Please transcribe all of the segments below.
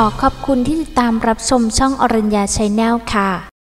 ขอขอบคุณที่ติดตามรับชมช่องอรัญญาชัยแนลค่ะ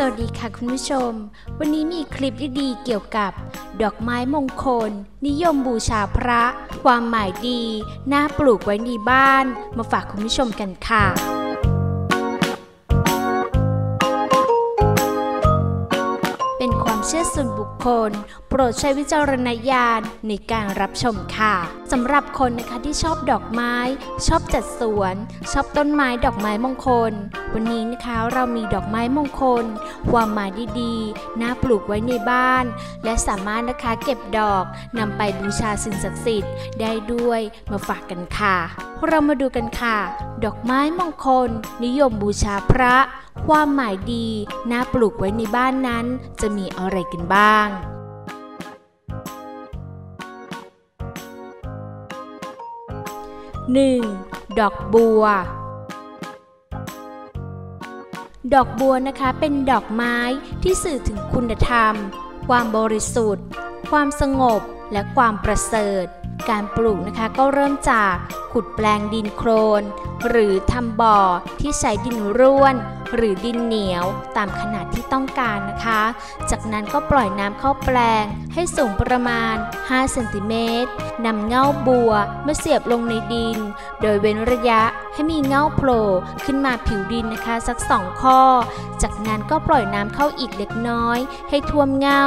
สวัสดีค่ะคุณผู้ชม วันนี้มีคลิปดีๆเกี่ยวกับ ดอกไม้มงคล นิยมบูชาพระ ความหมายดี น่าปลูกไว้ในบ้าน มาฝากคุณผู้ชมกันค่ะ เชื่อส่วนบุคคล โปรดใช้วิจารณญาณในการรับชมค่ะสำหรับคนนะคะที่ชอบดอกไม้ ชอบจัดสวน ชอบต้นไม้ดอกไม้มงคล วันนี้นะคะเรามีดอกไม้มงคล ความหมายดีๆ น่าปลูกไว้ในบ้าน และสามารถนะคะเก็บดอกนำไปบูชาสิ่งศักดิ์สิทธิ์ได้ด้วยมาฝากกันค่ะ เรามาดูกันค่ะ ดอกไม้มงคล นิยมบูชาพระ ความหมายดีน่าปลูกไว้ในบ้านนั้น จะมีอะไรกันบ้าง 1. ดอกบัว ดอกบัวนะคะเป็นดอกไม้ที่สื่อถึงคุณธรรม ความบริสุทธิ์ ความสงบและความประเสริฐ การปลูกนะคะ ก็เริ่มจากขุดแปลงดินโครน หรือทำบ่อที่ใช้ดินร่วน หรือดินเหนียวตามขนาดที่ต้องการนะคะ จากนั้นก็ปล่อยน้ำเข้าแปลงให้สูงประมาณ 5 เซนติเมตรนำเง่าบัวมาเสียบลงในดิน โดยเว้นระยะให้มีเง่าโผล่ขึ้นมาผิวดินนะคะสักสองข้อ จากนั้นก็ปล่อยน้ำเข้าอีกเล็กน้อย ให้ท่วมเง่า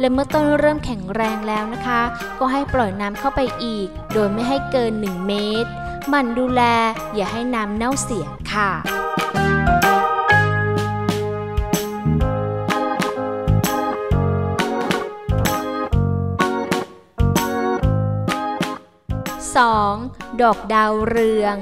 และเมื่อต้นเริ่มแข็งแรงแล้วนะคะ ก็ให้ปล่อยน้ำเข้าไปอีก โดยไม่ให้เกิน 1 เมตร มันดูแลอย่าให้น้ำเน่าเสียค่ะสองดอกดาวเรือง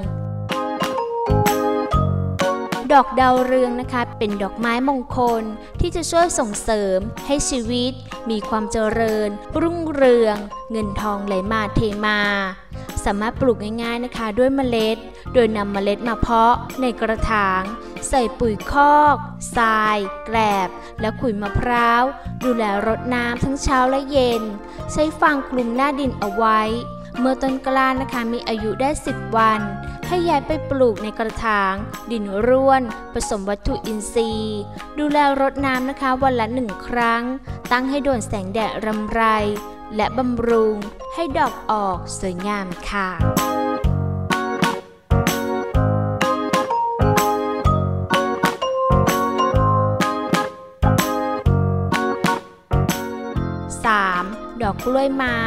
ดอกดาวเรืองนะคะเป็นดอกไม้มงคลที่จะช่วยส่งเสริมให้ชีวิต มีความเจริญ รุ่งเรือง เงินทองไหลมาเทมา สามารถปลูกง่ายๆนะคะด้วยเมล็ด โดยนำเมล็ดมาเพาะในกระถาง ใส่ปุ๋ยคอกทราย แกลบ และขุยมะพร้าว ดูแลรดน้ำทั้งเช้าและเย็น ใช้ฟางคลุมหน้าดินเอาไว้ เมื่อต้นกล้านะคะมีอายุได้ 10 วัน ให้ย้ายไปปลูกในกระถาง ดินร่วน ผสมวัตถุอินทรีย์ ดูแลรดน้ำนะคะวันละหนึ่งครั้ง ตั้งให้โดนแสงแดดรำไร และบำรุงให้ดอกออกสวยงามค่ะดอกกล้วยไม้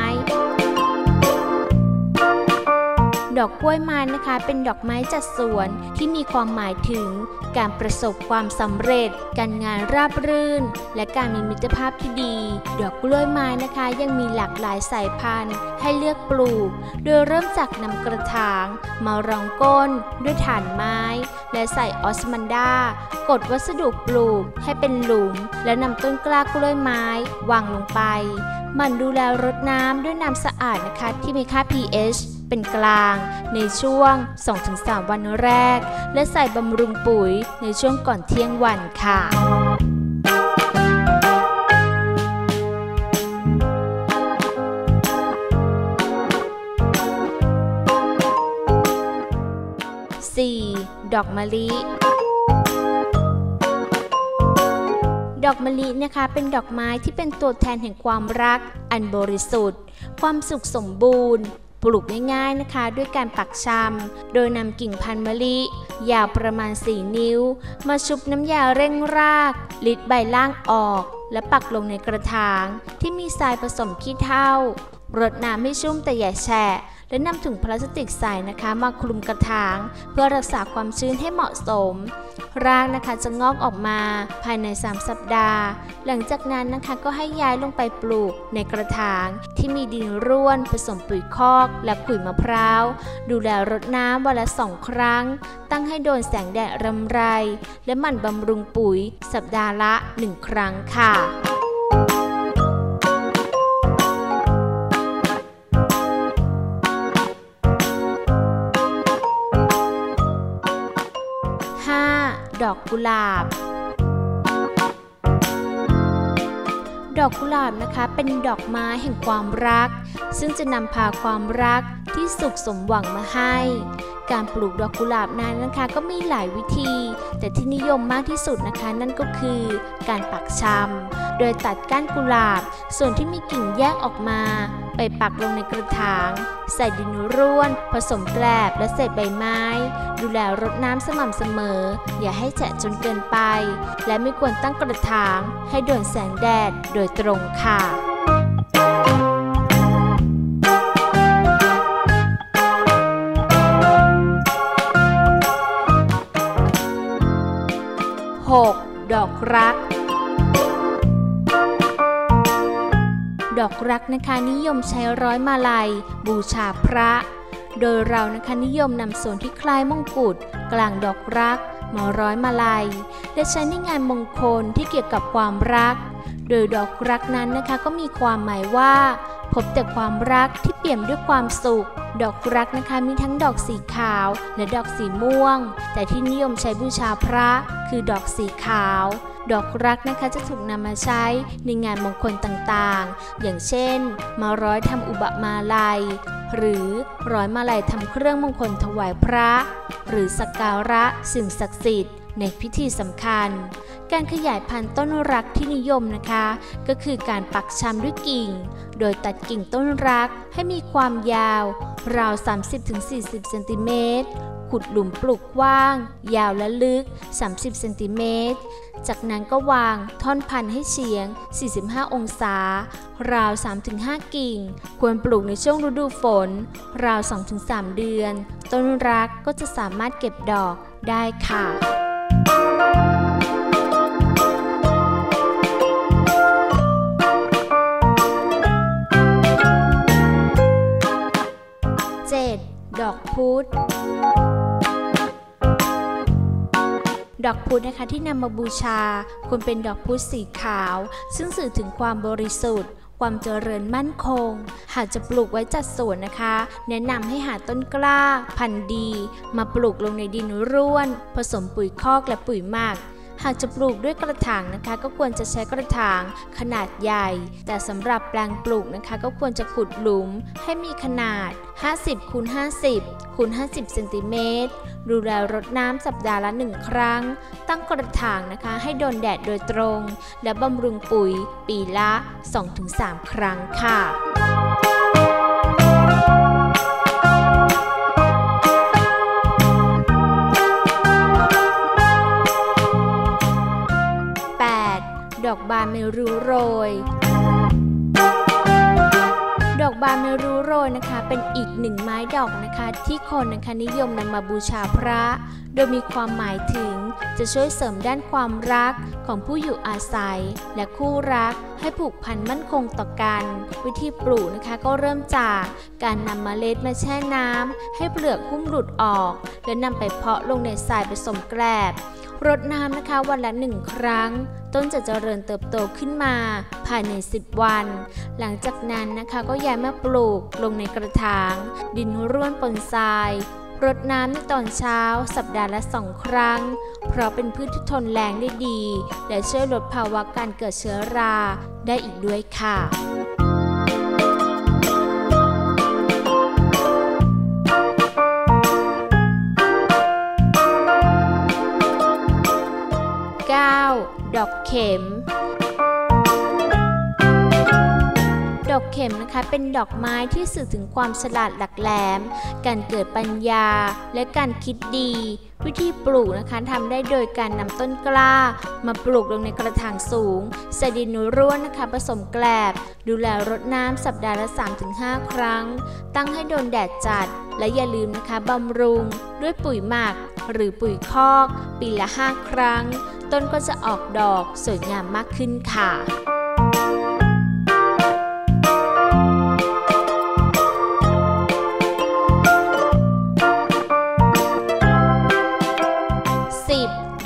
ดอกกล้วยไม้นะคะ เป็นดอกไม้จัดสวนที่มีความหมายถึง การประสบความสำเร็จ การงานราบรื่น และการมีมิตรภาพที่ดี ดอกกล้วยไม้นะคะยังมีหลากหลายสายพันธุ์ ให้เลือกปลูก โดยเริ่มจากนำกระถาง มารองก้น ด้วยฐานไม้ และใส่ออสมันดากดวัสดุปลูกให้เป็นหลุม และนำต้นกล้ากล้วยไม้ วางลงไปมันดูแลรดน้ำด้วยน้ำสะอาดนะคะที่มีค่า pH เป็นกลาง ในช่วง 2-3 วันแรก และใส่บำรุงปุ๋ยในช่วงก่อนเที่ยงวันค่ะ 4. ดอกมะลิดอกมะลินะคะเป็นดอกไม้ที่เป็นตัวแทนแห่งความรัก อันบริสุทธิ์ ความสุขสมบูรณ์ ปลูกง่ายๆนะคะ ด้วยการปักชำ โดยนำกิ่งพันธุ์มะลิ ยาวประมาณ 4 นิ้ว มาชุบน้ำยาเร่งราก ลิดใบล่างออก และปักลงในกระถาง ที่มีทรายผสมขี้เถ้ารดน้ำให้ชุ่มแต่อย่าแฉะ และนำถุงพลาสติกใส่นะคะมาคลุมกระถาง เพื่อรักษาความชื้นให้เหมาะสม รากนะคะจะงอกออกมาภายใน 3 สัปดาห์ หลังจากนั้นนะคะก็ให้ย้ายลงไปปลูกในกระถาง ที่มีดินร่วนผสมปุ๋ยคอก และขุยมะพร้าว ดูแลรดน้ำวันละสองครั้ง ตั้งให้โดนแสงแดดรำไร และหมั่นบำรุงปุ๋ยสัปดาห์ละ 1 ครั้งค่ะ อกกุหลาบ ดอกกุหลาบนะคะเป็นดอกไม้แห่งความรัก ซึ่งจะนำพาความรักที่สุขสมหวังมาให้ การปลูกดอกกุหลาบนั้นนะคะก็มีหลายวิธี แต่ที่นิยมมากที่สุดนะคะ นั่นก็คือการปักชำโดยตัดก้านกุหลาบ ส่วนที่มีกิ่งแยกออกมา ไปปักลงในกระถาง ใส่ดินร่วน ผสมแกลบและเศษใบไม้ ดูแลรดน้ำสม่ำเสมอ อย่าให้แฉะจนเกินไป และไม่ควรตั้งกระถาง ให้โดนแสงแดดโดยตรงค่ะ 6. ดอกรัก ดอกรักนะคะนิยมใช้ร้อยมาลัย บูชาพระ โดยเรานะคะนิยมนำส่วนที่คล้ายมงกุฎกลางดอกรักมาร้อยมาลัย และใช้ในงานมงคลที่เกี่ยวกับความรัก โดยดอกรักนั้นนะคะก็มีความหมายว่า พบแต่ความรักที่เปี่ยมด้วยความสุข ดอกรักนะคะมีทั้งดอกสีขาวและดอกสีม่วง แต่ที่นิยมใช้บูชาพระคือดอกสีขาว ดอกรักนะคะจะถูกนำมาใช้ในงานมงคลต่างๆ อย่างเช่น มาร้อยทำอุบะมาลัย หรือร้อยมาลัยทำเครื่องมงคลถวายพระ หรือสักการะสิ่งศักดิ์สิทธิ์ในพิธีสำคัญ การขยายพันธุ์ต้นรักที่นิยมนะคะ ก็คือการปักชำด้วยกิ่ง โดยตัดกิ่งต้นรักให้มีความยาว ราว 30-40 เซนติเมตร ขุดหลุมปลูกกว้าง ยาวและลึก 30 เซนติเมตร จากนั้นก็วางท่อนพันธุ์ให้เฉียง 45 องศา ราว 3-5 กิ่ง ควรปลูกในช่วงฤดูฝน ราว 2-3 เดือน ต้นรักก็จะสามารถเก็บดอกได้ค่ะ พุธนะคะที่นำมาบูชาควรเป็นดอกพุธสีขาว ซึ่งสื่อถึงความบริสุทธิ์ ความเจริญมั่นคง หากจะปลูกไว้จัดสวนนะคะ แนะนำให้หาต้นกล้า พันธุ์ดี มาปลูกลงในดินร่วน ผสมปุ๋ยคอกและปุ๋ยหมัก หากจะปลูกด้วยกระถางนะคะ ก็ควรจะใช้กระถางขนาดใหญ่ แต่สำหรับแปลงปลูกนะคะ ก็ควรจะขุดหลุมให้มีขนาด 50คูณ50คูณ50เซนติเมตรดูแลรดน้ำสัปดาห์ละหนึ่งครั้ง ตั้งกระถางนะคะให้โดนแดดโดยตรง และบำรุงปุ๋ยปีละ 2-3 ครั้งค่ะ บานไม่รู้โรย ดอกบานไม่รู้โรยนะคะ เป็นอีกหนึ่งไม้ดอกนะคะ ที่คนนะคะนิยมนำมาบูชาพระ โดยมีความหมายถึงจะช่วยเสริมด้านความรักของผู้อยู่อาศัย และคู่รักให้ผูกพันมั่นคงต่อกัน วิธีปลูกนะคะก็เริ่มจากการนำเมล็ดมาแช่น้ำให้เปลือกหุ้มหลุดออก แล้วนำไปเพาะลงในทรายผสมแกลบ รดน้ำนะคะวันละหนึ่งครั้ง ต้นจะเจริญเติบโตขึ้นมาภายใน 10 วัน หลังจากนั้นนะคะก็ย้ายมาปลูกลงในกระถาง ดินร่วนปนทรายรดน้ำในตอนเช้า สัปดาห์ละสองครั้ง เพราะเป็นพืชที่ทนแรงได้ดี และช่วยลดภาวะการเกิดเชื้อราได้อีกด้วยค่ะ 9. ดอกเข็ม ดอกเข็มนะคะเป็นดอกไม้ที่สื่อถึงความฉลาดหลักแหลม การเกิดปัญญาและการคิดดี วิธีปลูกนะคะทำได้โดยการนำต้นกล้า มาปลูกลงในกระถางสูงใส่ดินร่วนนะคะผสมแกลบ ดูแลรดน้ำสัปดาห์ละ 3-5 ครั้ง ตั้งให้โดนแดดจัด และอย่าลืมนะคะบำรุง ด้วยปุ๋ยหมักหรือปุ๋ยคอก ปีละ 5 ครั้ง ต้นก็จะออกดอกสวยงามมากขึ้นค่ะ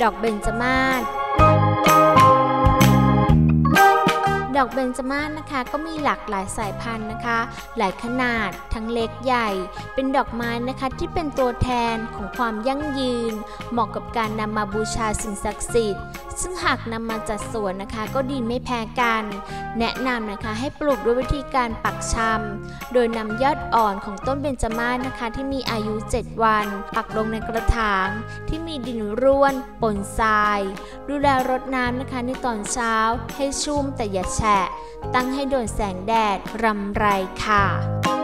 ดอกเบญจมาศ ดอกเบญจมาศนะคะ ก็มีหลากหลายสายพันธุ์นะคะ หลายขนาดทั้งเล็กใหญ่ เป็นดอกไม้นะคะที่เป็นตัวแทนของความยั่งยืน เหมาะกับการนำมาบูชาสิ่งศักดิ์สิทธิ์ ซึ่งหากนำมาจัดสวนนะคะก็ดีไม่แพ้กัน แนะนำนะคะให้ปลูกด้วยวิธีการปักชำโดยนำยอดอ่อนของต้นเบญจมาศนะคะ ที่มีอายุ 7 วัน ปักลงในกระถาง ที่มีดินร่วนปนทราย ดูแลรดน้ำนะคะในตอนเช้า ให้ชุ่มแต่อย่าแฉะ ตั้งให้โดนแสงแดดรำไรค่ะ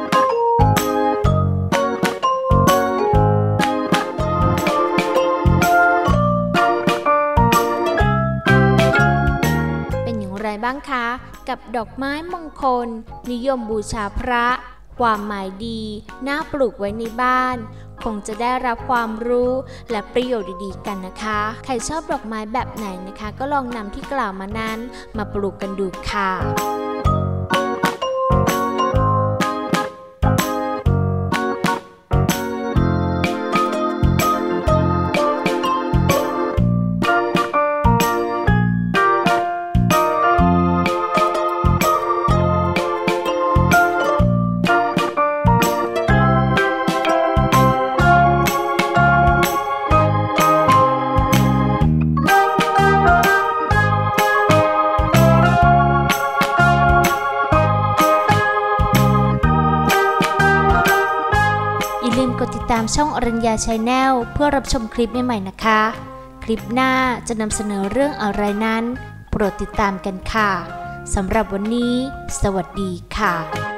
บ้างคะ กับดอกไม้มงคล นิยมบูชาพระ ความหมายดี น่าปลูกไว้ในบ้าน คงจะได้รับความรู้และประโยชน์ดีๆกันนะคะ ใครชอบดอกไม้แบบไหนนะคะ ก็ลองนำที่กล่าวมานั้น มาปลูกกันดูค่ะามช่องอรัญญาชาแนลเพื่อรับชมคลิปใหม่ๆนะคะ คลิปหน้าจะนำเสนอเรื่องอะไรนั้น โปรดติดตามกันค่ะสำหรับวันนี้ สวัสดีค่ะ